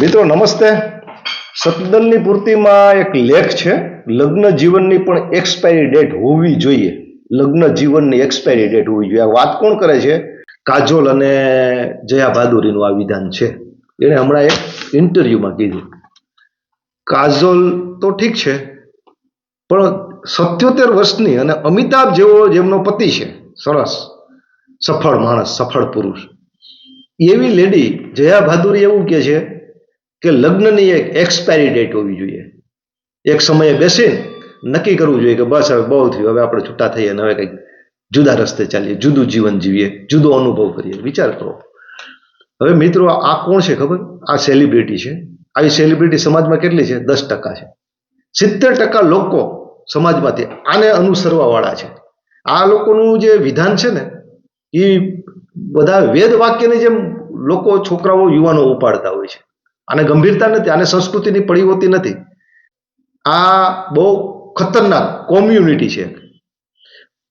મિત્રો, નમસ્તે. સતદલની પૂર્તિમાં એક લેખ છે, લગ્ન જીવનની પણ એક્સપાયરી ડેટ હોવી જોઈએ. લગ્ન જીવનની એક્સપાયરી ડેટ હોવી જોઈએ. આ વાત કોણ કરે છે? કાજોલ અને જયા બહાદુરીનું આ વિધાન છે. એણે હમણાં એક ઇન્ટરવ્યુમાં કીધું. કાજોલ તો ઠીક છે, પણ સત્યોતેર વર્ષની અને અમિતાભ જેવો જેમનો પતિ છે, સરસ, સફળ માણસ, સફળ પુરુષ. એવી લેડી જયા બહાદુરી એવું કહે છે કે લગ્નની એક એક્સપાયરી ડેટ હોવી જોઈએ. એક સમયે બેસીને નક્કી કરવું જોઈએ કે બસ હવે બહુ થયું, હવે આપણે છૂટા થઈએ અને હવે કંઈક જુદા રસ્તે ચાલીએ, જુદું જીવન જીવીએ, જુદો અનુભવ કરીએ, વિચાર કરો. હવે મિત્રો, આ કોણ છે ખબર? આ સેલિબ્રિટી છે. આવી સેલિબ્રિટી સમાજમાં કેટલી છે? દસ ટકા છે. સિત્તેર ટકા લોકો સમાજમાંથી આને અનુસરવાવાળા છે. આ લોકોનું જે વિધાન છે ને એ બધા વેદ વાક્યની જેમ લોકો છોકરાઓ, યુવાનો ઉપાડતા હોય છે. આને ગંભીરતા નથી આને સંસ્કૃતિની પડી હોતી નથી. આ બહુ ખતરનાક કોમ્યુનિટી છે.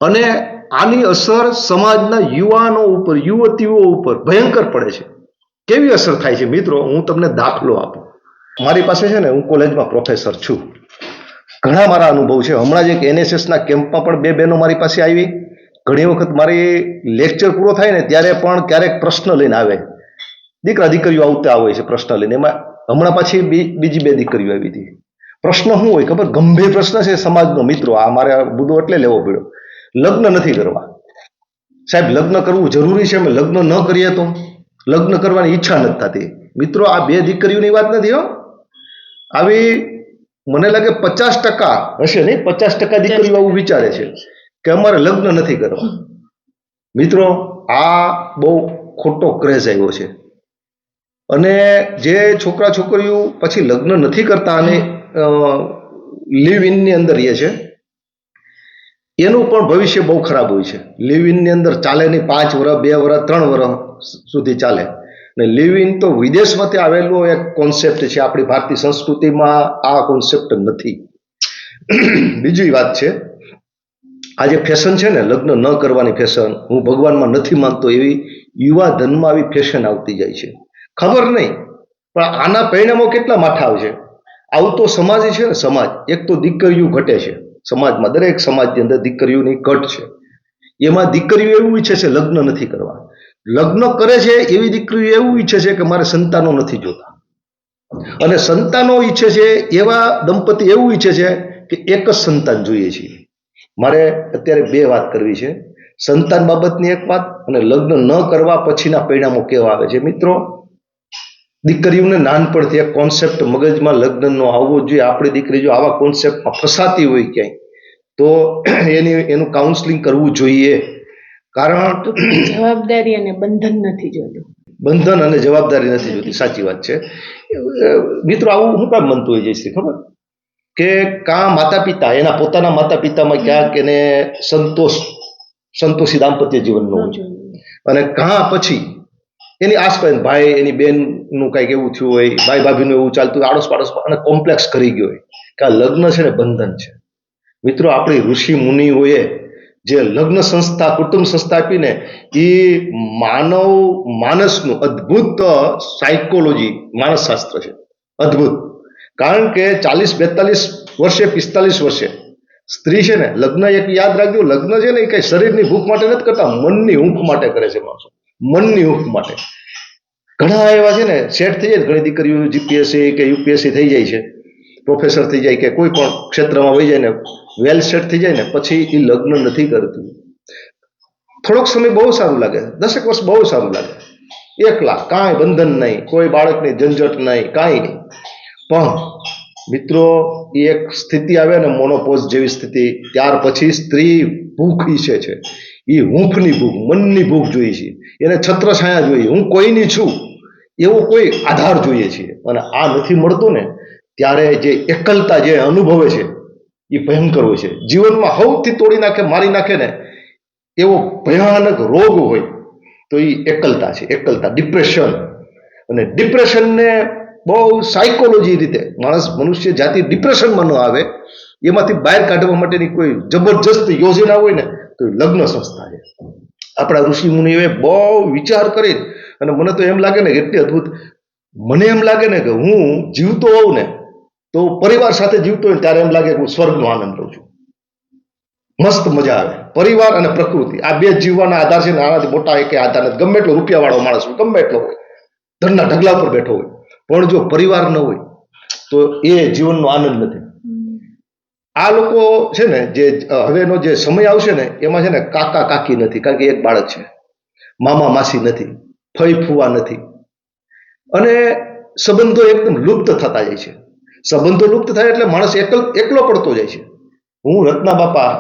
અને આની અસર સમાજના યુવાનો ઉપર, યુવતીઓ ઉપર ભયંકર પડે છે. કેવી અસર થાય છે? મિત્રો, હું તમને દાખલો આપું. મારી પાસે છે ને, હું કોલેજમાં પ્રોફેસર છું. ઘણા મારા અનુભવ છે. હમણાં જ એક એનએસએસના કેમ્પમાં પણ બે બહેનો મારી પાસે આવી. ઘણી વખત મારી લેક્ચર પૂરો થાય ને, ત્યારે પણ ક્યારેક પ્રશ્ન લઈને આવે. દીકરા દીકરીઓ આવતા હોય છે પ્રશ્ન લઈને. એમાં હમણાં પાછી બીજી બે દીકરીઓ આવી હતી. પ્રશ્ન શું હોય ખબર? ગંભીર પ્રશ્ન છે સમાજનો મિત્રો. આ મારે આ મુદ્દો એટલે લેવો પડ્યો. લગ્ન નથી કરવા. સાહેબ, લગ્ન કરવું જરૂરી છે. અમે લગ્ન ન કરીએ તો લગ્ન કરવાની ઈચ્છા નથી થતી. મિત્રો, આ બે દીકરીઓની વાત નથી હો. આવી મને લાગે પચાસ ટકા હશે નહીં? પચાસ ટકા દીકરીઓ આવું વિચારે છે કે અમારે લગ્ન નથી કરવા. મિત્રો, આ બહુ ખોટો ક્રેઝ આવ્યો છે. અને જે છોકરા છોકરીઓ પછી લગ્ન નથી કરતા અને લિવ ઇનની અંદર રહે છે, એનું પણ ભવિષ્ય બહુ ખરાબ હોય છે. લિવ ઇનની અંદર ચાલે નહીં, પાંચ વર્ષ બે વર્ષ ત્રણ વર્ષ સુધી ચાલે. ને લિવ ઇન તો વિદેશમાંથી આવેલો એક કોન્સેપ્ટ છે, આપણી ભારતીય સંસ્કૃતિમાં આ કોન્સેપ્ટ નથી. બીજી વાત છે, આ જે ફેશન છે ને, લગ્ન ન કરવાની ફેશન હું ભગવાનમાં નથી માનતો, એવી યુવા ધનમાં આવી ફેશન આવતી જાય છે. ખબર નહીં. પણ આના પરિણામો કેટલા માઠા આવશે? આવું તો સમાજ છે ને, સમાજ. એક તો દીકરીઓ ઘટે છે. સમાજમાં દરેક સમાજની અંદર દીકરીઓની ઘટ છે. એમાં દીકરીઓ એવું ઈચ્છે છે, લગ્ન નથી કરવા. લગ્ન કરે છે, એવી દીકરીઓ એવું ઈચ્છે છે કે મારે સંતાનો નથી જોતા. અને સંતાનો ઈચ્છે છે, એવા દંપતી એવું ઈચ્છે છે કે એક જ સંતાન જોઈએ છીએ મારે અત્યારે બે વાત કરવી છે. સંતાન બાબતની એક વાત અને લગ્ન ન કરવા પછીના પરિણામો કેવા આવે છે? મિત્રો દીકરીઓને નાનપણથી એક કોન્સેપ્ટ મગજમાં લગ્નનો આવવો જોઈએ. આપણી દીકરી જો આવા કોન્સેપ્ટમાં ફસાતી હોય ક્યાંય તો એની એનું કાઉન્સલિંગ કરવું જોઈએ. કારણ જવાબદારી અને બંધન નથી જોતું. બંધન અને જવાબદારી નથી જોતી. સાચી વાત છે. મિત્રો આવું હું કામ બનતું હોય જયશ્રી ખબર? કે કાં માતા પિતા એના પોતાના માતા પિતામાં ક્યાંક એને સંતોષ સંતોષી દાંપત્ય જીવન ન. અને કાં પછી એની આસપાસ ભાઈ, એની બેનનું કાંઈક એવું થયું હોય, ભાઈ ભાભીનું એવું ચાલતું હોય આડોશ પાડોશ અને કોમ્પ્લેક્સ કરી ગયો હોય કે આ લગ્ન છે ને બંધન છે. મિત્રો, આપણી ઋષિ મુનિઓએ જે લગ્ન સંસ્થા, કુટુંબ સંસ્થા આપીને એ માનવ, માનસનું અદ્ભુત સાયકોલોજી માનસશાસ્ત્ર છે. અદ્ભુત. કારણ કે ચાલીસ, બેતાલીસ વર્ષે, પિસ્તાલીસ વર્ષે સ્ત્રી છે ને, લગ્ન એક યાદ રાખજો, લગ્ન છે ને એ કઈ શરીરની ભૂખ માટે નથી કરતા, મનની ઊંઘ માટે કરે છે માણસો. મનની હૂંફ માટે. ઘણા એવા છે ને, સેટ થઈ જાય ઘણી દીકરીઓ જીપીએસસી કે યુપીએસસી થઈ જાય છે. પ્રોફેસર થઈ જાય કે કોઈ પણ ક્ષેત્રમાં વહી જાય ને વેલ સેટ થઈ જાય ને, પછી એ લગ્ન નથી કરતી. થોડોક સમય બહુ સારું લાગે. દસેક વર્ષ બહુ સારું લાગે. એકલા, કાંઈ બંધન નહીં, કોઈ બાળકની ઝંઝટ નહીં, કાંઈ નહીં. પણ મિત્રો એ એક સ્થિતિ આવે ને, મોનોપોઝ જેવી સ્થિતિ, ત્યાર પછી સ્ત્રી ભૂખ ઈચ્છે છે. એ હૂંફની ભૂખ, મનની ભૂખ જોઈએ છે. એને છત્રછાયા જોઈએ. હું કોઈની છું, એવો કોઈ આધાર જોઈએ છે. અને આ નથી મળતું ને, ત્યારે જે એકલતા જે અનુભવે છે એ ભયંકર હોય છે. જીવનમાં સૌથી તોડી નાખે, મારી નાખે ને, એવો ભયાનક રોગ હોય, તો એ એકલતા છે. એકલતા, ડિપ્રેશન. અને ડિપ્રેશનને બહુ સાયકોલોજી રીતે, માણસ મનુષ્ય જાતિ ડિપ્રેશનમાં ન આવે, એમાંથી બહાર કાઢવા માટેની કોઈ જબરજસ્ત યોજના હોય ને તો લગ્ન સંસ્થા છે. આપણા ઋષિ મુનિઓએ બહુ વિચાર કરી અને મને તો એમ લાગે ને એટલી અદ્ભુત, મને એમ લાગે ને કે હું જીવતો હોઉં ને તો પરિવાર સાથે જીવતો હોય ત્યારે એમ લાગે કે હું સ્વર્ગનો આનંદ લઉં છું. મસ્ત મજા આવે. પરિવાર અને પ્રકૃતિ, આ બે જીવવાના આધાર છે આનાથી મોટા એક આધાર નથી. ગમે એટલો રૂપિયાવાળો માણસ હોય, ગમે એટલો હોય ધરના ઢગલા ઉપર બેઠો હોય. પણ જો પરિવાર ન હોય, તો એ જીવનનો આનંદ નથી. આ લોકો છે ને જે હવેનો જે સમય આવશે ને એમાં છે ને કાકા કાકી નથી કારણ કે એક બાળક છે. મામા માસી નથી ફઈ ફુવા નથી. અને સંબંધો એકદમ લુપ્ત થતા જાય છે. સંબંધો લુપ્ત થાય એટલે માણસ એકલ એકલો પડતો જાય છે. હું રત્ના બાપા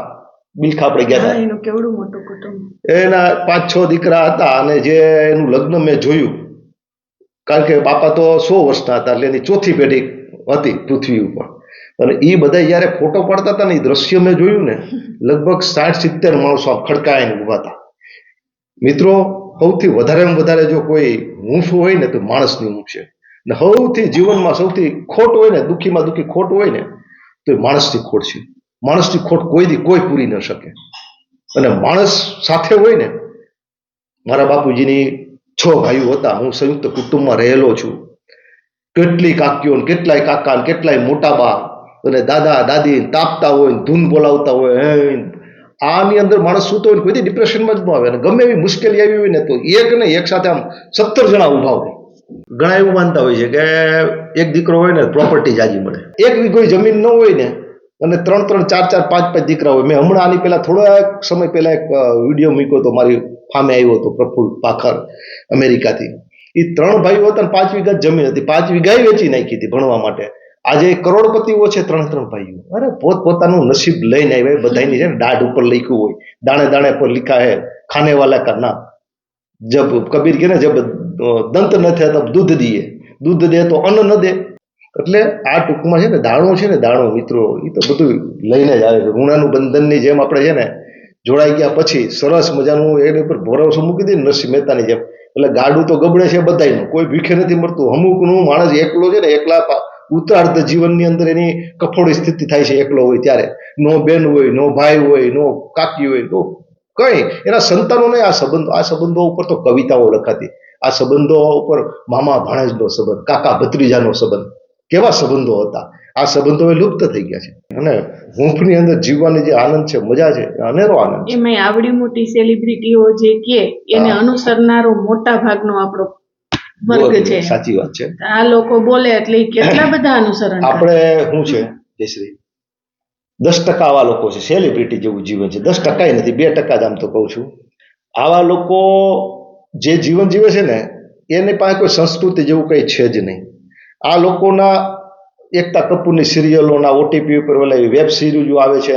બિલખા આપણે ગયા હતા. કેવડું મોટું કુટુંબ. એના પાંચ છ દીકરા હતા અને જે એનું લગ્ન મેં જોયું. કારણ કે બાપા તો સો વર્ષના હતા એટલે એની ચોથી પેઢી હતી પૃથ્વી ઉપર. અને એ બધા જ્યારે ફોટો પાડતા હતા ને એ દ્રશ્ય મેં જોયું ને, લગભગ સાઠ સિત્તેર માણસો ખડકાઈને ઊભા હતા. મિત્રો, સૌથી વધારેમાં વધારે જો કોઈ હૂંફ હોય ને તો માણસની ઊંફ છે. ને સૌથી જીવનમાં સૌથી ખોટ હોય ને, દુઃખીમાં દુઃખી ખોટ હોય ને, તો એ માણસની ખોટ છે. માણસની ખોટ કોઈ દી કોઈ પૂરી ન શકે. અને માણસ સાથે હોય ને, મારા બાપુજીની છ ભાઈઓ હતા, હું સંયુક્ત કુટુંબમાં રહેલો છું. કેટલી કાકીઓ કેટલાય કાકા કેટલાય મોટા બા અને દાદા, દાદી તાપતા હોય ધૂન બોલાવતા હોય, હે. આની અંદર માણસ સૂતો હોય કોઈ ડિપ્રેશનમાં જ ન આવે. અને ગમે એવી મુશ્કેલી આવી હોય ને તો એક ને એક સાથે આમ સત્તર જણા ઊભા હોય. ઘણા એવું માનતા હોય છે કે એક દીકરો હોય ને પ્રોપર્ટી જાજી મળે. એક વીઘો જમીન ન હોય ને અને ત્રણ ત્રણ, ચાર ચાર, પાંચ પાંચ દીકરા હોય. મેં હમણાં આની પહેલાં થોડાક સમય પહેલા એક વીડિયો મૂક્યો હતો મારી ફામે આવ્યો હતો પ્રફુલ પાખર અમેરિકાથી. એ ત્રણ ભાઈઓ હતા ને પાંચ વીઘા જમીન હતી. પાંચ વીઘા વેચી નાખી હતી ભણવા માટે. આજે કરોડપતિઓ છે ત્રણ ત્રણ ભાઈઓ. અરે પોત પોતાનું નસીબ લઈને આવ્યા બધાની છે દાઢ ઉપર લખ્યું હોય. દાણે દાણે પર લીખા હે ખાને વાલા કા નામ. જબ કબીર કે ને, જબ દંત ન થયા તબ દૂધ દીએ. દૂધ દે તો અન્ન ન દે. એટલે આ ટૂંકમાં છે ને, દાણો છે ને, દાણો, મિત્રો એ તો બધું લઈને જ આવે છે. ઋણાનું બંધનની જેમ આપણે છે ને, જોડાઈ ગયા પછી સરસ મજાનું એની ઉપર ભરોસો મૂકી દે નરસિંહ મહેતાની જેમ. એટલે ગાડું તો ગબડે છે બધાનું કોઈ ભીખે નથી મળતું અમુકનું માણસ એકલો છે ને, એકલા ઉત્તરાર્ધ જીવનની અંદર એની કફોડી સ્થિતિ થાય છે એકલો હોય ત્યારે. નો બેન હોય નો ભાઈ હોય નો કાકી હોય નો કઈ. એના સંતાનોને આ સંબંધો આ સંબંધો ઉપર તો કવિતાઓ લખાતી. આ સંબંધો ઉપર મામા ભાણેજનો સંબંધ કાકા ભત્રીજાનો સંબંધ કેવા સંબંધો હતા? આ સંબંધો લુપ્ત થઈ ગયા છે. અને હૂંફની અંદર જીવવાની જે આનંદ છે મજા છે અનેરો આનંદ એમાં આવડી મોટી સેલિબ્રિટીઓ જે કે એને અનુસરનારો મોટા ભાગનો આપણો વર્ગ છે. સાચી વાત છે. આ લોકો બોલે એટલે કેટલા બધા અનુસરણ આપણે શું છે? જયશ્રી. દસ ટકા આવા લોકો છે સેલિબ્રિટી જેવું જીવન છે. દસ ટકા નથી બે ટકા જ આમ તો કહું છું. આવા લોકો જે જીવન જીવે છે ને એની પાસે કોઈ સંસ્કૃતિ જેવું કંઈ છે જ નહીં. આ લોકોના એકતા કપૂરની સિરિયલોના ઓટીપી ઉપર વેબ સિરીઝો આવે છે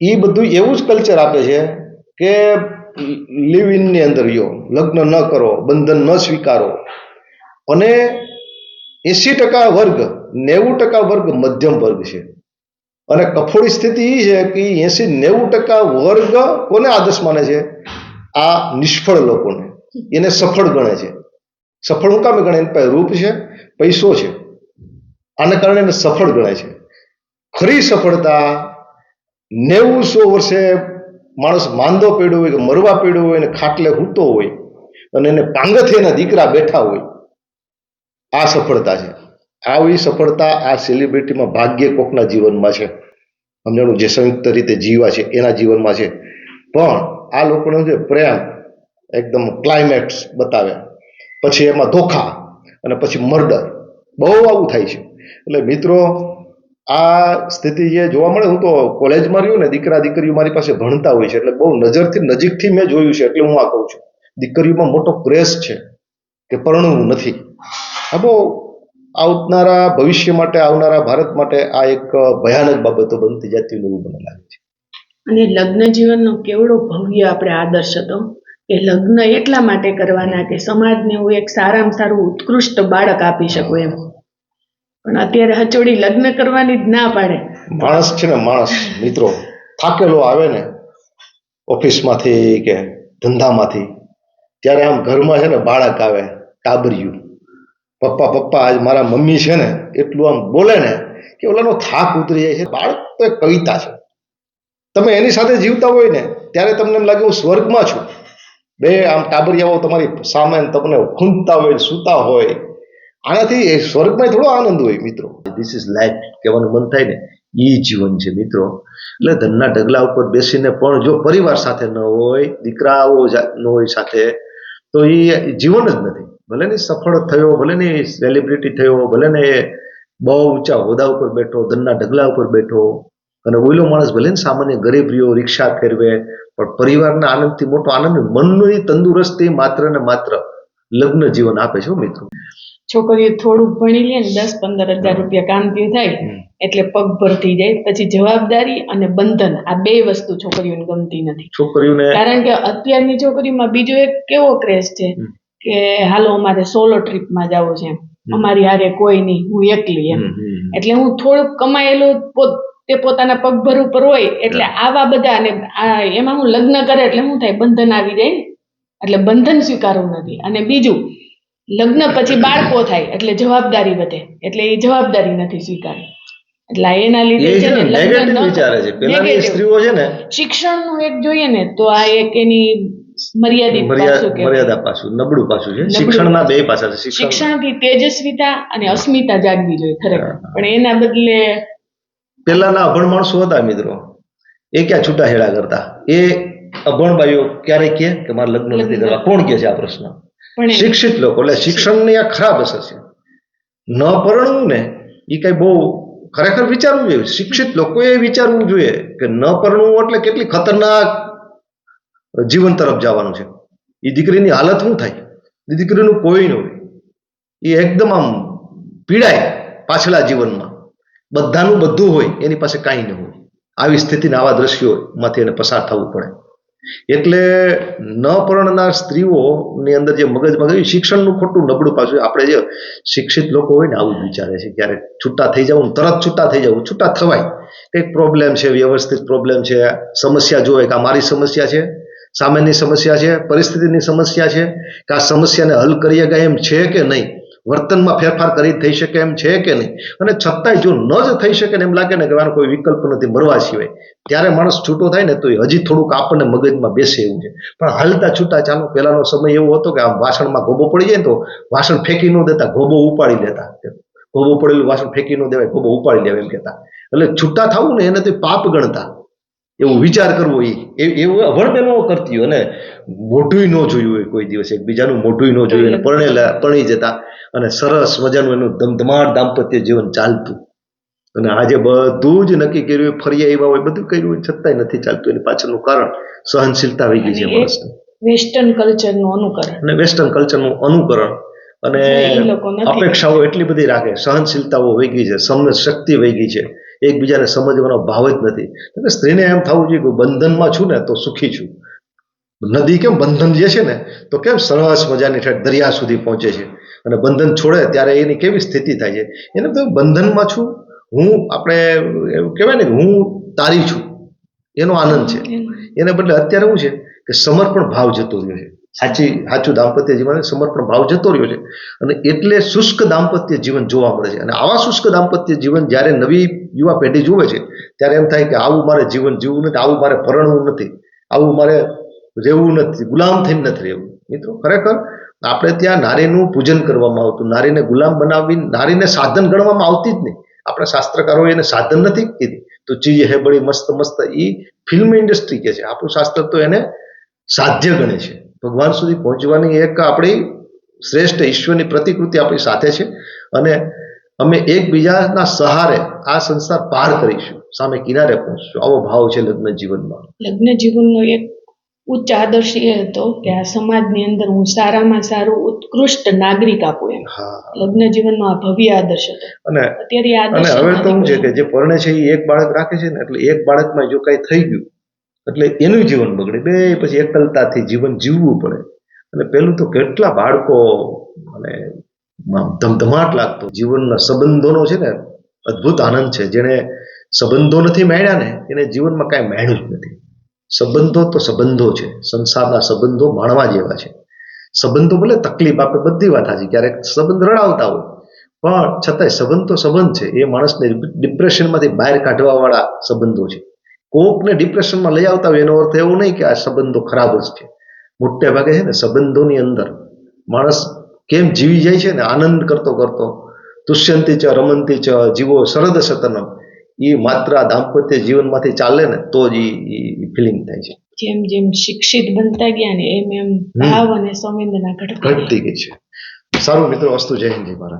એ બધું એવું જ કલ્ચર આપે છે કે લિવ ઇનની અંદર યો લગ્ન ન કરો, બંધન ન સ્વીકારો. અને એસી ટકા વર્ગ, નેવું ટકા વર્ગ મધ્યમ વર્ગ છે. અને કફોડી સ્થિતિ એ છે કે એસી નેવું ટકા વર્ગ કોને આદર્શ માને છે? આ નિષ્ફળ લોકોને. એને સફળ ગણે છે. સફળ હું કામે ગણે? એની પાસે રૂપ છે, પૈસો છે. આને કારણે એને સફળ ગણાય છે. ખરી સફળતા નેવું સો વર્ષે માણસ માંદો પડ્યો હોય કે મરવા પડ્યો હોય ને ખાટલે હૂતો હોય અને એને પાંગથે એના દીકરા બેઠા હોય, આ સફળતા છે. આવી સફળતા આ સેલિબ્રિટીમાં ભાગ્ય કોકના જીવનમાં છે. સમજાણું જે સંયુક્ત રીતે જીવા છે, એના જીવનમાં છે. પણ આ લોકોનો જે પ્રેમ એકદમ ક્લાઇમેક્સ બતાવે. પછી એમાં ધોખા અને પછી મર્ડર. બહુ આવું થાય છે. એટલે મિત્રો આ સ્થિતિ જે જોવા મળે, હું તો કોલેજમાં રહ્યો ને, દીકરા દીકરીઓ મારી પાસે ભણતા હોય છે, એટલે બહુ નજરથી, નજીકથી મેં જોયું છે, એટલે હું આ કહું છું. દીકરીઓમાં મોટો ક્રેશ છે કે પરણવું નથી. આ બહુ આવનારા, ભવિષ્ય માટે આવનારા, ભારત માટે આ એક ભયાનક બાબતો બનતી જતી એવું મને લાગે છે. અને લગ્ન જીવનનો કેવડો ભવ્ય આપણે આદર્શ હતો કે લગ્ન એટલા માટે કરવાના, કે સમાજને હું એક સારામાં સારું ઉત્કૃષ્ટ બાળક આપી શકું એમ. પણ અત્યારે હચોડી લગ્ન કરવાની જ ના પાડે. માણસ છે ને, માણસ, મિત્રો, થાકેલો આવે ને ઓફિસમાંથી કે ધંધામાંથી, ત્યારે આમ ઘરમાં છે ને બાળક આવે ટાબરિયું પપ્પા પપ્પા, આજ મારા મમ્મી છે ને, એટલું આમ બોલે ને કે ઓલાનો થાક ઉતરી જાય છે. બાળક તો એક કવિતા છે. તમે એની સાથે જીવતા હોય ને, ત્યારે તમને એમ લાગે હું સ્વર્ગમાં છું. બે આમ ટાબરિયાઓ તમારી સામે તમને ખૂંદતા હોય સૂતા હોય. આનાથી એ સ્વર્ગમાં થોડો આનંદ હોય, મિત્રો. ધીસ ઇઝ લાઈફ કહેવાનું મન થાય ને, એ જીવન છે, મિત્રો. એટલે ધનના ઢગલા ઉપર બેસીને પણ જો પરિવાર સાથે ન હોય, દીકરાઓ ન હોય સાથે, તો એ જીવન જ નથી. ભલે ને સફળ થયો, ભલે ને સેલિબ્રિટી થયો, ભલે ને એ બહુ ઊંચા હોદ્દા ઉપર બેઠો, ધનના ઢગલા ઉપર બેઠો, અને ઓઈલો માણસ ભલે ને સામાન્ય ગરીબ રહ્યો, રિક્ષા ફેરવે, પણ પરિવારના આનંદથી મોટો આનંદ, મનની તંદુરસ્તી માત્ર ને માત્ર લગ્ન જીવન આપે છે મિત્રો. છોકરીઓ થોડુંક ભણી લે ને દસ પંદર હજાર રૂપિયા કામથી થાય એટલે પગ ભરતી જાય પછી જવાબદારી અને બંધન આ બે વસ્તુ છોકરીઓને ગમતી નથી. છોકરીઓને કારણ કે અત્યારની છોકરીમાં બીજો એક કેવો ક્રેઝ છે કે હાલો અમારે સોલો ટ્રીપમાં જવું છે અમારી હારે કોઈ નહીં હું એકલી એમ. એટલે હું થોડુંક કમાયેલું પોત- તે પોતાના પગભર ઉપર હોય એટલે આવા બધા અને આ એમાં હું લગ્ન કરે એટલે શું થાય બંધન આવી જાય. એટલે બંધન સ્વીકારવું નથી. અને બીજું લગ્ન પછી બાળકો થાય એટલે જવાબદારી વધે એટલે એ જવાબદારી નથી સ્વીકારી. એટલે એના લીધે એ છે છે ને ને લગ્ન નેગેટિવ વિચારે છે. પેલાની સ્ત્રીઓ છે ને શિક્ષણનું એક જોઈએ ને તો આ એક એની મર્યાદિત પાસું મર્યાદા મર્યાદા પાછું નબળું પાછું છે. શિક્ષણના બે પાસા છે શિક્ષણ. શિક્ષણથી તેજસ્વીતા અને અસ્મિતા જાગવી જોઈએ ખરેખર. પણ એના બદલે પેલાના અભણ માણસો હતા મિત્રો. એ ક્યાં છૂટા હેડા કરતા? એ અભણ બાઈઓ ક્યારે કહે કે મારે લગ્ન નથી કરવા? કોણ કે છે આ પ્રશ્ન? શિક્ષિત લોકો એટલે શિક્ષણની આ ખરાબ અસર છે. ન પરણવું ને એ કઈ બહુ ખરેખર વિચારવું જોઈએ. શિક્ષિત લોકોએ વિચારવું જોઈએ કે ન પરણવું એટલે કેટલી ખતરનાક જીવન તરફ જવાનું છે. એ દીકરીની હાલત શું થાય? એ દીકરીનું કોઈ ન હોય. એ એકદમ આમ પીડાય પાછલા જીવનમાં. બધાનું બધું હોય એની પાસે કાંઈ ન હોય. આવી સ્થિતિને આવા દ્રશ્યોમાંથી એને પસાર થવું પડે. એટલે ન પરણનાર સ્ત્રીઓની અંદર જે મગજમાં ગયું શિક્ષણનું ખોટું નબળું પાછું આપણે જે શિક્ષિત લોકો હોય ને આવું જ વિચારે છે. ક્યારેક છૂટા થઈ જવું તરત છૂટા થઈ જવું છૂટા થવાય. કંઈક પ્રોબ્લેમ છે, વ્યવસ્થિત પ્રોબ્લેમ છે, સમસ્યા જોવે કે આ મારી સમસ્યા છે, સામેની સમસ્યા છે, પરિસ્થિતિની સમસ્યા છે, કે આ સમસ્યાને હલ કરી શકાય એમ છે કે નહીં? વર્તનમાં ફેરફાર કરી થઈ શકે એમ છે કે નહીં? અને છતાંય જો ન જ થઈ શકે ને એમ લાગે ને કે આનો કોઈ વિકલ્પ નથી મરવા સિવાય, ત્યારે માણસ છૂટો થાય ને તો એ હજી થોડુંક આપણને મગજમાં બેસે એવું છે. પણ હાલતા છૂટા ચાલો, પહેલાનો સમય એવો હતો કે આમ વાસણમાં ગોબો પડી જાય તો વાસણ ફેંકી ન દેતા ગોબો ઉપાડી લેતા. ગોબો પડેલું વાસણ ફેંકી ન દેવાય ગોબો ઉપાડી લેવાય એમ કહેતા. એટલે છૂટા થવું ને એને તો પાપ ગણતા. એવું વિચાર કરવો એ એવું અભણ બહેનો કરતી હોય અને મોઢું ન જોયું હોય કોઈ દિવસ એકબીજાનું મોઢું ન જોયું અને પરણેલા પરણી જતા અને સરસ મજાનું એનું ધમધમાટ દાંપત્ય જીવન ચાલતું. અને આજે બધું જ નક્કી કર્યું હોય, ફરી આવ્યા હોય બધું કર્યું હોય છતાંય નથી ચાલતું. એની પાછળનું કારણ સહનશીલતા આવી ગઈ છે માણસને વેસ્ટર્ન કલ્ચરનું અનુકરણ. અને વેસ્ટર્ન કલ્ચરનું અનુકરણ. અને અપેક્ષાઓ એટલી બધી રાખે સહનશીલતાઓ વહી ગઈ છે સમજ શક્તિ વહી ગઈ છે. એકબીજાને સમજવાનો ભાવ જ નથી. એટલે સ્ત્રીને એમ થવું જોઈએ કે બંધનમાં છું ને તો સુખી છું. નદી કેમ બંધન જે છે ને તો કેમ સરસ મજાની ઠેઠ દરિયા સુધી પહોંચે છે. અને બંધન છોડે ત્યારે એની કેવી સ્થિતિ થાય છે? એને તો બંધનમાં છું હું આપણે એવું કહેવાય ને હું તારી છું. એનો આનંદ છે. એને બદલે અત્યારે શું છે કે સમર્પણ ભાવ જતો રહ્યો છે. સાચી, સાચું દાંપત્ય જીવન સમર્પણ ભાવ જતો રહ્યો છે. અને એટલે શુષ્ક દાંપત્ય જીવન જોવા મળે છે. અને આવા શુષ્ક દાંપત્ય જીવન જ્યારે નવી યુવા પેઢી જુએ છે, ત્યારે એમ થાય કે આવું મારે જીવન જીવવું નથી, આવું મારે પરણવું નથી, આવું મારે રહેવું નથી, ગુલામ થઈને નથી રહેવું. મિત્રો, ખરેખર આપણે ત્યાં નારીનું પૂજન કરવામાં આવતું, નારીને ગુલામ બનાવી, નારીને સાધન ગણવામાં આવતી જ નહીં. આપણા શાસ્ત્રકારોએ એને સાધન નથી કીધી. તો ચીજ હે બળી મસ્ત મસ્ત એ ફિલ્મ ઇન્ડસ્ટ્રી કે છે. આપણું શાસ્ત્ર તો એને સાધ્ય ગણે છે. ભગવાન સુધી પહોંચવાની એક આપણી શ્રેષ્ઠ ઈશ્વરની પ્રતિકૃતિ આપણી સાથે છે. અને અમે એકબીજાના સહારે આ સંસાર પાર કરીશું. સામે કિનારે પહોંચશું. આવો ભાવ છે લગ્ન જીવનમાં. લગ્ન જીવનનો એક ઉચ્ચ આદર્શ એ હતો કે આ સમાજની અંદર હું સારામાં સારું ઉત્કૃષ્ટ નાગરિક આપું એમ. હા. લગ્ન જીવનનો આ ભવ્ય આદર્શ હતો. અને અત્યારે અને હવે તો શું છે કે જે પરણે છે એ એક બાળક રાખે છે ને એટલે એક બાળકમાં જો કાંઈ થઈ ગયું એટલે એનું જીવન બગડે. બે પછી એકલતાથી જીવન જીવવું પડે. અને પેલું તો કેટલા બાળકો અને ધમધમાટ લાગતો. જીવનના સંબંધોનો છે ને અદ્ભુત આનંદ છે. જેણે સંબંધો નથી માણ્યા ને, એને જીવનમાં કાંઈ માણ્યું જ નથી. સંબંધો તો સંબંધો છે. સંસારના સંબંધો માણવા જેવા છે. સંબંધો ભલે તકલીફ આપે, બધી વાત હાજી ક્યારેક સંબંધ રડાવતા હોય. પણ છતાંય સંબંધ તો સંબંધ છે. એ માણસને ડિપ્રેશનમાંથી બહાર કાઢવા વાળા સંબંધો છે. કોકને ડિપ્રેશનમાં લઈ આવતા હોય એનો અર્થ એવો નહીં કે આ સંબંધો ખરાબ જ છે. મોટે ભાગે છે ને સંબંધોની અંદર માણસ કેમ જીવી જાય છે ને આનંદ કરતો કરતો દુષ્યંતી ચ રમંતી ચ જીવો સરદ સતનમ એ માત્ર આ દાંપત્ય જીવનમાંથી ચાલે ને તો જ એ ફિલિંગ થાય છે. જેમ જેમ શિક્ષિત બનતા ગયા ને એમ એમ ભાવ અને સંવેદના ઘટતી ગઈ. છે. સારું મિત્રો વસ્તુ જય હિન્દ ભારત.